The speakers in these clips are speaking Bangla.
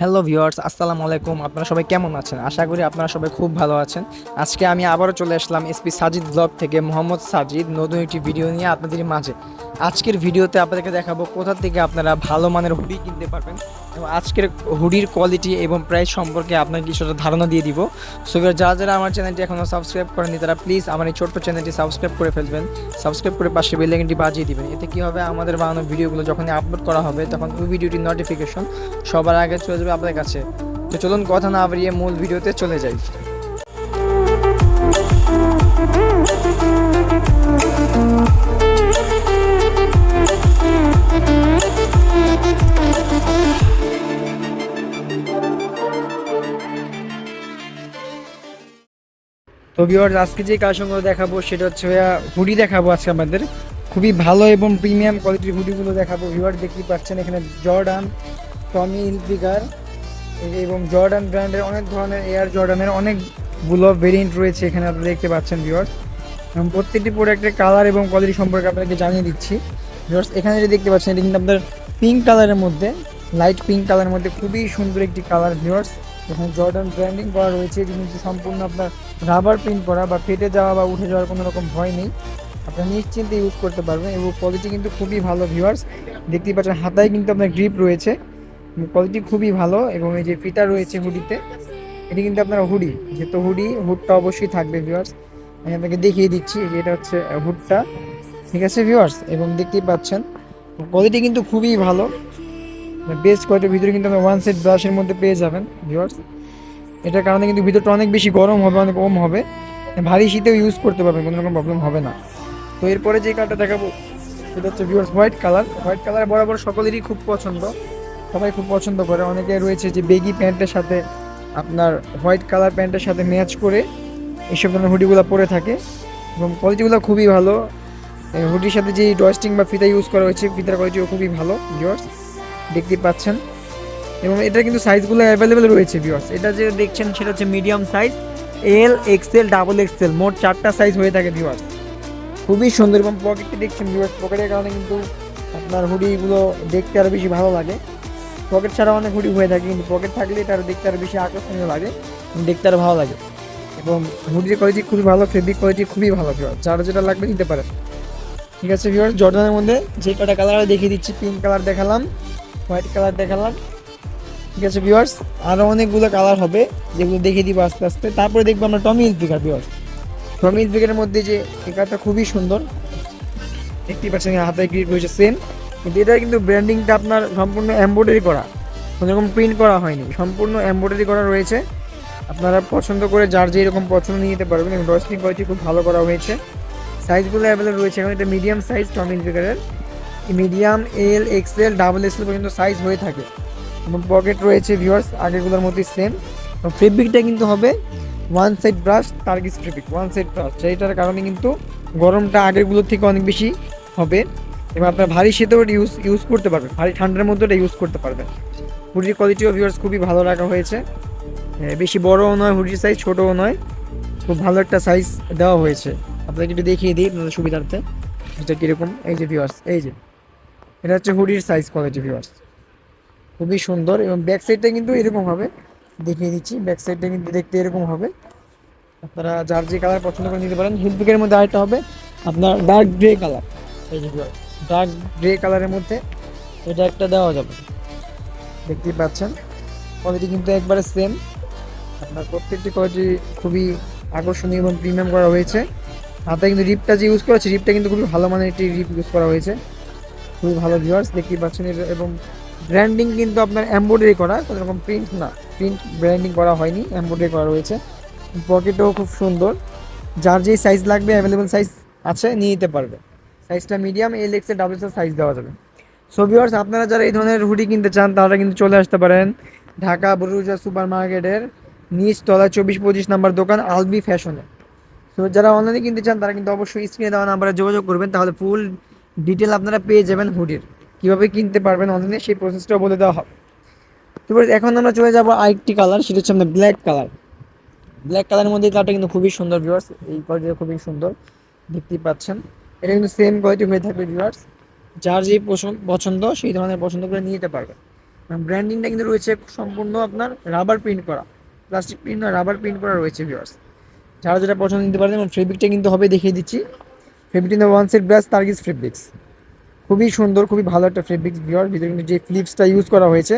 হ্যালো ভিউয়ার্স আসসালামু আলাইকুম। আপনারা সবাই কেমন আছেন? আশা করি আপনারা সবাই খুব ভালো আছেন। আজকে আমি আবারও চলে আসলাম এসপি সাজিদ ব্লগ থেকে, মোহাম্মদ সাজিদ, নতুন একটি ভিডিও নিয়ে আপনাদের মাঝে। আজকের ভিডিওতে আপনাদেরকে দেখাবো কোথা থেকে আপনারা ভালো মানের হুডি কিনতে পারবেন। আজকের হুডির কোয়ালিটি এবং প্রাইস সম্পর্কে আপনাকে কিছুটা ধারণা দিয়ে দিব। সো যারা যারা আমার চ্যানেলটি এখনও সাবস্ক্রাইব করেনি তারা প্লিজ আমার এই ছোট্ট চ্যানেলটি সাবস্ক্রাইব করে ফেলবেন। সাবস্ক্রাইব করে পাশে বেলাইকনটি বাজিয়ে দিবেন। এতে কী হবে? আমাদের বানানো ভিডিওগুলো যখনই আপলোড করা হবে, তখন ওই ভিডিওটির নোটিফিকেশন সবার আগে চলে যাবে আপনার কাছে। তো চলুন, কথা না বাড়িয়ে মূল ভিডিওতে চলে যাই। ভিউয়ার্স আজকে যে কালেকশনগুলো দেখাবো সেটা হচ্ছে হুডি দেখাবো আজকে আমাদের। খুবই ভালো এবং প্রিমিয়াম কোয়ালিটির হুডিগুলো দেখাবো। ভিউয়ার দেখতেই পাচ্ছেন এখানে জর্ডান, টমি হিলফিগার এবং জর্ডান ব্র্যান্ডের অনেক ধরনের এয়ার জর্ডানের অনেকগুলো ভেরিয়েন্ট রয়েছে এখানে আপনারা দেখতে পাচ্ছেন ভিউয়ার্স এবং প্রত্যেকটি প্রোডাক্টের কালার এবং কোয়ালিটি সম্পর্কে আপনাকে জানিয়ে দিচ্ছি। ভিউয়ার্স এখানে যে দেখতে পাচ্ছেন, এটা কিন্তু আপনার পিঙ্ক কালারের মধ্যে লাইট পিঙ্ক কালারের মধ্যে খুবই সুন্দর একটি কালার ভিউয়ার্স এখানে জর্ডান ব্র্যান্ডিং করা রয়েছে এটি কিন্তু সম্পূর্ণ আপনার রাবার প্রিন্ট করা বা ফেটে যাওয়া বা উঠে যাওয়ার কোনো রকম ভয় নেই। আপনারা নিশ্চিন্তে ইউজ করতে পারবেন এবং কোয়ালিটি কিন্তু খুবই ভালো ভিউয়ার্স দেখতেই পাচ্ছেন, হাতায় কিন্তু আপনার গ্রিপ রয়েছে। কোয়ালিটি খুবই ভালো এবং এই যে ফিতা রয়েছে হুডিতে, এটি কিন্তু আপনার হুডি। যেহেতু হুডি, হুডটা অবশ্যই থাকবে ভিউয়ার্স আমি আপনাকে দেখিয়ে দিচ্ছি এটা হচ্ছে হুডটা। ঠিক আছে ভিউয়ার্স এবং দেখতেই পাচ্ছেন কোয়ালিটি কিন্তু খুবই ভালো। বেস্ট কোয়ালিটির ভিতরে কিন্তু আপনার ওয়ান সেট ব্রাশের মধ্যে পেয়ে যাবেন ভিউয়ার্স এটার কারণে কিন্তু ভিতরটা অনেক বেশি গরম হবে, অনেক ওম হবে। ভারী শীতেও ইউজ করতে পারবেন, কোনো রকম প্রবলেম হবে না। তো এরপরে যে কালারটা দেখাবো, সেটা হচ্ছে viewers white colour white colour বরাবর সকলেরই খুব পছন্দ। সবাই খুব পছন্দ করে। অনেকে রয়েছে যে বেগি প্যান্টের সাথে আপনার হোয়াইট কালার প্যান্টের সাথে ম্যাচ করে এইসব ধরনের হুডিগুলো পরে থাকে। এবং কোয়ালিটিগুলো খুবই ভালো। হুডির সাথে যে ডস্টিং বা ফিতা ইউজ করা হয়েছে, ফিতার কোয়ালিটিও খুবই ভালো ভিউয়ার্স দেখতে পাচ্ছেন। এবং এটা কিন্তু সাইজগুলো অ্যাভেলেবেল রয়েছে ভিউয়ার্স এটা যে দেখছেন সেটা হচ্ছে medium size L XL double XL মোট চারটা সাইজ হয়ে থাকে ভিউয়ার্স খুবই সুন্দর এবং পকেটটি দেখছেন ভিউয়ার্স পকেটের কারণে কিন্তু আপনার হুডিগুলো দেখতে আরও বেশি ভালো লাগে। পকেট ছাড়া অনেক হুডি হয়ে থাকে, কিন্তু পকেট থাকলে এটা আরও দেখতে আরও বেশি আকর্ষণীয় লাগে দেখতে আরও ভালো লাগে। এবং হুডির কোয়ালিটি খুবই ভালো ফেব্রিক কোয়ালিটি খুবই ভালো ভিউয়ার্স যারা যেটা লাগবে নিতে পারেন। ঠিক আছে ভিউয়ার্স জর্ডানের মধ্যে যে কটা কালার দেখিয়ে দিচ্ছি। পিঙ্ক কালার দেখালাম। হোয়াইট কালার দেখালাম। ঠিক আছে ভিউয়ার্স আরও অনেকগুলো কালার হবে, যেগুলো দেখিয়ে দিব আস্তে আস্তে। তারপরে দেখব আমরা টমি ইলফিকার ভিউয়ার্স টমি ইলফিকারের মধ্যে যে কালারটা খুবই সুন্দর। দেখতেই পাচ্ছেন হাতে গ্রিপ রয়েছে সেম কিন্তু এটা কিন্তু ব্র্যান্ডিংটা আপনার সম্পূর্ণ এমব্রয়ডারি করা। কোনো রকম প্রিন্ট করা হয়নি। সম্পূর্ণ এমব্রয়ডারি করা রয়েছে। আপনারা পছন্দ করে যার যে এরকম পছন্দ নিয়ে নিতে পারবেন। এবং ডস্টিং কোয়ালিটি খুব ভালো করা হয়েছে। সাইজগুলো অ্যাভেলেবল রয়েছে। এখন এটা medium size Tommy ইলফিকারের medium L XL double XL পর্যন্ত সাইজ হয়ে থাকে। এবং পকেট রয়েছে ভিউয়ার্স আগেরগুলোর মতোই সেম ফেব্রিকটা কিন্তু হবে one side brush Turkish fabric one side brush যেটার কারণে কিন্তু গরমটা আগেরগুলোর থেকে অনেক বেশি হবে। এবং আপনার ভারী শীতেও এটা ইউজ ইউজ করতে পারবেন। ভারী ঠান্ডার মধ্যে এটা ইউজ করতে পারবেন। হুডির কোয়ালিটিও ভিউয়ার্স খুবই ভালো রাখা হয়েছে। হ্যাঁ, বেশি বড়ও নয় হুডির সাইজ ছোটও নয়। খুব ভালো একটা সাইজ দেওয়া হয়েছে। আপনাকে একটু দেখিয়ে দিই আপনাদের সুবিধার্থে। এটা কীরকম? এই যে ভিউয়ার্স এই যে। এটা হচ্ছে হুডির সাইজ কোয়ালিটি ভিউয়ার্স খুবই সুন্দর এবং ব্যাক সাইডটা কিন্তু এরকম হবে। দেখিয়ে দিচ্ছি ব্যাক সাইডটা কিন্তু দেখতে এরকম হবে। আপনারা যার যে কালার পছন্দ করে নিতে পারেন হিলপিকের মধ্যে আরেকটা হবে আপনার ডার্ক গ্রে কালার এই যে ডার্ক গ্রে কালারের মধ্যে এটা একটা দেওয়া যাবে। দেখতেই পাচ্ছেন কোয়ালিটি কিন্তু একবারে সেম আপনার প্রত্যেকটি কোয়ালিটি খুবই আকর্ষণীয় এবং প্রিমিয়াম করা হয়েছে। হাতে কিন্তু রিপটা যে ইউজ করা হয়েছে রিপটা কিন্তু খুবই ভালো মানের একটি রিপ ইউজ করা হয়েছে। খুবই ভালো ভিউয়ার্স দেখতেই পাচ্ছেন এবং ব্র্যান্ডিং কিন্তু আপনার এমব্রয়ডারি করা, কোনো রকম প্রিন্ট না। প্রিন্ট ব্র্যান্ডিং করা হয়নি এমব্রয়ডারি করা রয়েছে। পকেটও খুব সুন্দর। যার যেই সাইজ লাগবে অ্যাভেলেবেল সাইজ আছে, নিয়ে নিতে পারবে। সাইজটা medium L XL double XL size দেওয়া যাবে। সো ভিউয়ার্স আপনারা যারা এই ধরনের হুডি কিনতে চান, তারা কিন্তু চলে আসতে পারেন ঢাকা বুরুজা সুপার মার্কেটের নিচ তলা চব্বিশ পঁচিশ নাম্বার দোকান আলবি ফ্যাশনে তো যারা অনলাইনে কিনতে চান, তারা কিন্তু অবশ্যই স্ক্রিনে দেওয়া নাম্বারে যোগাযোগ করবেন, তাহলে ফুল ডিটেল আপনারা পেয়ে যাবেন হুডির কীভাবে কিনতে পারবেন অনলাইনে সেই প্রসেসটাও বলে দেওয়া হবে। তারপর এখন আমরা চলে যাব আরেকটি কালার সেটা হচ্ছে আমাদের ব্ল্যাক কালার ব্ল্যাক কালারের মধ্যে কালারটা কিন্তু খুবই সুন্দর ভিউয়ার্স এই কোয়ালিটিটা খুবই সুন্দর, দেখতেই পাচ্ছেন। এটা কিন্তু সেম কোয়ালিটি হয়ে থাকবে ভিউয়ার্স যার যেই পছন্দ পছন্দ, সেই ধরনের পছন্দ করে নিয়ে যেতে পারবে। ব্র্যান্ডিংটা কিন্তু রয়েছে সম্পূর্ণ আপনার রাবার প্রিন্ট করা। প্লাস্টিক প্রিন্ট নয় রাবার প্রিন্ট করা রয়েছে ভিউয়ার্স যারা যেটা পছন্দ নিতে পারেন এবং ফেব্রিকটা কিন্তু হবে দেখিয়ে দিচ্ছি। ফেব্রিক কিন্তু one set brush Turkish fabrics খুবই সুন্দর, খুবই ভালো একটা ফেব্রিক্স ভিউয়ার ভিতরে কিন্তু যে ফ্লিপসটা ইউজ করা হয়েছে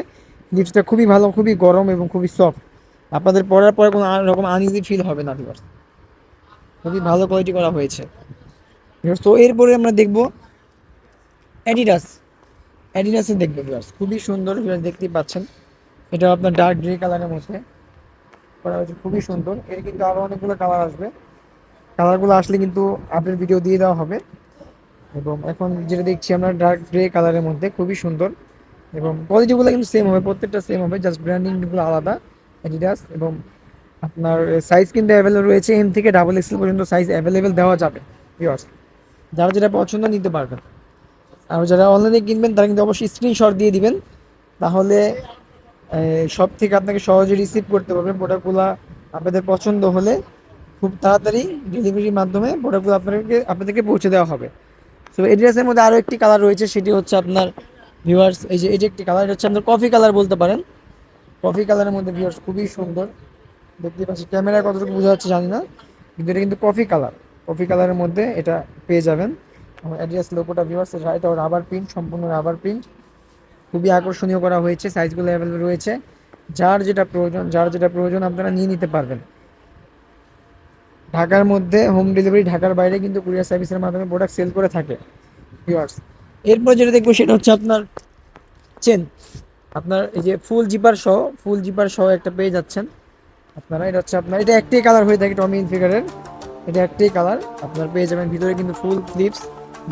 ফ্লিপসটা খুবই ভালো, খুবই গরম এবং খুবই সফট আপনাদের পরার পরে কোনো রকম আনইজি ফিল হবে না ভিউয়ার্স খুবই ভালো কোয়ালিটি করা হয়েছে। তো এরপরে আমরা দেখব অ্যাডিডাস অ্যাডিডাসে দেখব ভিউয়ার্স খুবই সুন্দর ভিউয়ার্স দেখতেই পাচ্ছেন। এটা আপনার ডার্ক গ্রে কালারের মধ্যে। করা হয়েছে, খুবই সুন্দর। এর কিন্তু আরও অনেকগুলো কালার আসবে। কালারগুলো আসলে কিন্তু আপডেট ভিডিও দিয়ে দেওয়া হবে। এবং এখন যেটা দেখছি আমরা ডার্ক গ্রে কালারের মধ্যে, খুবই সুন্দর। এবং কোয়ালিটিগুলো কিন্তু সেম হবে, প্রত্যেকটা সেম হবে জাস্ট ব্র্যান্ডিংগুলো আলাদা অ্যাডিডাস এবং আপনার সাইজ কিন্তু অ্যাভেলেবল রয়েছে এম থেকে ডাবল এক্সেল পর্যন্ত সাইজ অ্যাভেলেবেল দেওয়া যাবে ভিউয়ার্স যারা যেটা পছন্দ নিতে পারবেন। আর যারা অনলাইনে কিনবেন, তারা কিন্তু অবশ্যই স্ক্রিনশট দিয়ে দিবেন। তাহলে সব থেকে আপনাকে সহজে রিসিভ করতে পারবেন প্রোডাক্টগুলো আপনাদের পছন্দ হলে। খুব তাড়াতাড়ি ডেলিভারির মাধ্যমে প্রোডাক্টগুলো আপনাদেরকে আপনাদেরকে পৌঁছে দেওয়া হবে। তো এডিডাসের মধ্যে আরও একটি কালার রয়েছে, সেটি হচ্ছে আপনার ভিউয়ার্স এই যে, এটি একটি কালার এটা হচ্ছে আপনার কফি কালার বলতে পারেন। কফি কালারের মধ্যে ভিউয়ার্স খুবই সুন্দর। দেখতে পাচ্ছি ক্যামেরায় কতটুকু বোঝা যাচ্ছে জানি না, কিন্তু এটা কিন্তু কফি কালার কফি কালারের মধ্যে এটা পেয়ে যাবেন। আমার অ্যাডিডাস লোগোটা ভিউয়ার্স এটা রাবার প্রিন্ট সম্পূর্ণ রাবার প্রিন্ট খুবই আকর্ষণীয় করা হয়েছে সাইজগুলো অ্যাভেলেবল রয়েছে। যার যেটা প্রয়োজন, যার যেটা প্রয়োজন আপনারা নিয়ে নিতে পারবেন। ঢাকার মধ্যে হোম ডেলিভারি ঢাকার বাইরে কিন্তু কুরিয়ার সার্ভিসের মাধ্যমে প্রোডাক্ট সেল করে থাকে ভিউয়ার্স এরপর যেটা দেখব সেটা হচ্ছে আপনার চেন আপনার এই যে ফুল জিপার সহ ফুল জিপার সহ একটা পেয়ে যাচ্ছেন আপনারা। এটা হচ্ছে আপনার, এটা একটাই কালার হয়ে থাকে টমি ইনফিগারের এটা একটাই কালার আপনার পেয়ে যাবেন। ভিতরে কিন্তু ফুল ক্লিপস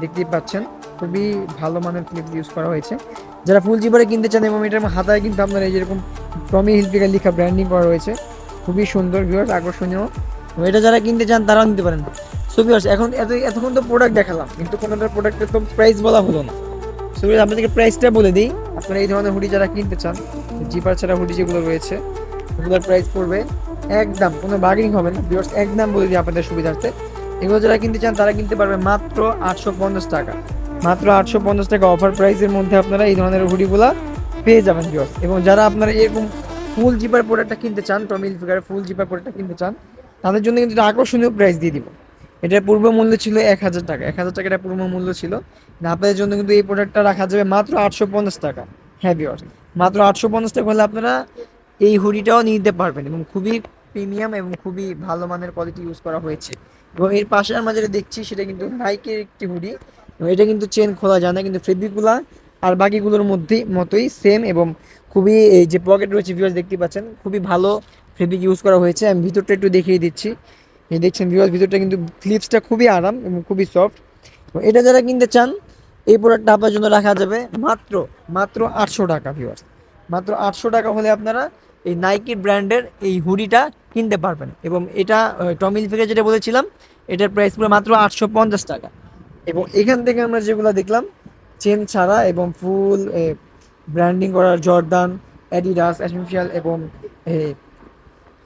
দেখতেই পাচ্ছেন। খুবই ভালো মানের ক্লিপস ইউজ করা হয়েছে। যারা ফুল জিপারে কিনতে চান, এবং এটার হাতায় কিন্তু আপনার এই যেরকম টমি হিলফিগার লেখা ব্র্যান্ডিং করা রয়েছে, খুবই সুন্দর ভিউয়ার্স আকর্ষণীয়। এটা যারা কিনতে চান, তারাও নিতে পারেন। সো এখন এত, এতক্ষণ তো প্রোডাক্ট দেখালাম, কিন্তু কোনোটার প্রোডাক্টের তো প্রাইস বলা হলো না। সো আপনাদেরকে প্রাইসটা বলে দিই। আপনারা এই ধরনের হুডি যারা কিনতে চান জিপার ছাড়া হুডি যেগুলো রয়েছে ওগুলোর প্রাইস পড়বে একদম, কোনো বার্গেনিং হবে না। ভিউয়ার্স একদম বলে দিই আপনাদের সুবিধার্থে। এগুলো যারা কিনতে চান, তারা কিনতে পারবে মাত্র আটশো পঞ্চাশ টাকা। মাত্র আটশো পঞ্চাশ টাকা অফার প্রাইসের মধ্যে আপনারা এই ধরনের হুডিগুলা পেয়ে যাবেন ভিউয়ার্স এবং যারা আপনারা এরকম ফুল জিপার প্রোডাক্টটা কিনতে চান টমিল ফিগার ফুল জিপার প্রোডাক্টটা কিনতে চান তাদের জন্য কিন্তু একটা আকর্ষণীয় প্রাইস দিয়ে দিব। এটার পূর্ব মূল্য ছিল এক হাজার টাকা। এক হাজার টাকা এটা পূর্ব মূল্য ছিল। আপনাদের জন্য কিন্তু এই প্রোডাক্টটা রাখা যাবে মাত্র আটশো পঞ্চাশ টাকা। হ্যাঁ ভিউয়ার্স মাত্র আটশো পঞ্চাশ টাকা হলে আপনারা এই হুডিটাও নিতে পারবেন এবং খুবই প্রিমিয়াম এবং খুবই ভালো মানের কোয়ালিটি ইউজ করা হয়েছে। এবং এর পাশে আমরা যেটা দেখছি, সেটা কিন্তু নাইকের একটি হুডি। এটা কিন্তু চেন খোলা যায় না, কিন্তু ফেব্রিকগুলা আর বাকিগুলোর মধ্যেই মতোই সেম এবং খুবই এই যে পকেট রয়েছে ভিউয়ার্স দেখতে পাচ্ছেন, খুবই ভালো ফেব্রিক ইউজ করা হয়েছে। আমি ভিতরটা একটু দেখিয়ে দিচ্ছি। এই দেখছেন ভিউয়ার্স ভিতরটা কিন্তু ক্লিপসটা খুবই আরাম এবং খুবই সফট এটা যারা কিনতে চান, এই প্রোডাক্টটা আপনার জন্য রাখা যাবে মাত্র মাত্র আটশো টাকা ভিউয়ার্স মাত্র আটশো টাকা হলে আপনারা এই নাইকি ব্র্যান্ডের এই হুডিটা কিনতে পারবেন এবং এটা টমিল থেকে যেটা বলেছিলাম, এটার প্রাইস পুরো মাত্র আটশো পঞ্চাশ টাকা। এবং এখান থেকে আমরা যেগুলো দেখলাম চেন ছাড়া এবং ফুল ব্র্যান্ডিং করার জর্দান অ্যাডিডাস অ্যাসেন্সিয়াল এবং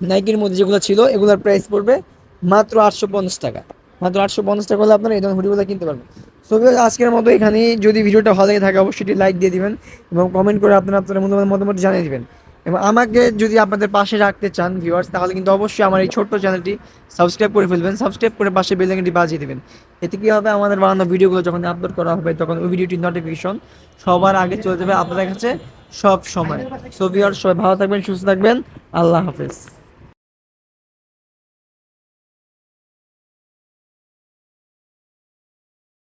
নাইকির মধ্যে যেগুলো ছিল, এগুলোর প্রাইস পড়বে মাত্র আটশো পঞ্চাশ টাকা। মাত্র আটশো পঞ্চাশ টাকা হলে আপনারা এই ধরনের হুডিগুলো কিনতে পারবেন। সো আজকের মতো এখানেই। যদি ভিডিওটা ভালো লেগে থাকে, অবশ্যই লাইক দিয়ে দিবেন এবং কমেন্ট করে আপনারা আপনাদের মূল্যবান মতামত জানিয়ে দিবেন। এবং আমাকে যদি আপনাদের পাশে রাখতে চান ভিউয়ার্স তাহলে কিন্তু অবশ্যই আমার এই ছোট্ট চ্যানেলটি সাবস্ক্রাইব করে ফেলবেন। সাবস্ক্রাইব করে পাশে বেলাইকনটি বাজিয়ে দেবেন। এতে কী হবে? আমাদের বানানো ভিডিওগুলো যখন আপলোড করা হবে, তখন ওই ভিডিওটির নোটিফিকেশন সবার আগে চলে যাবে আপনাদের কাছে সব সময়। সো ভিউয়ার্স সবাই ভালো থাকবেন, সুস্থ থাকবেন। আল্লাহ হাফেজ।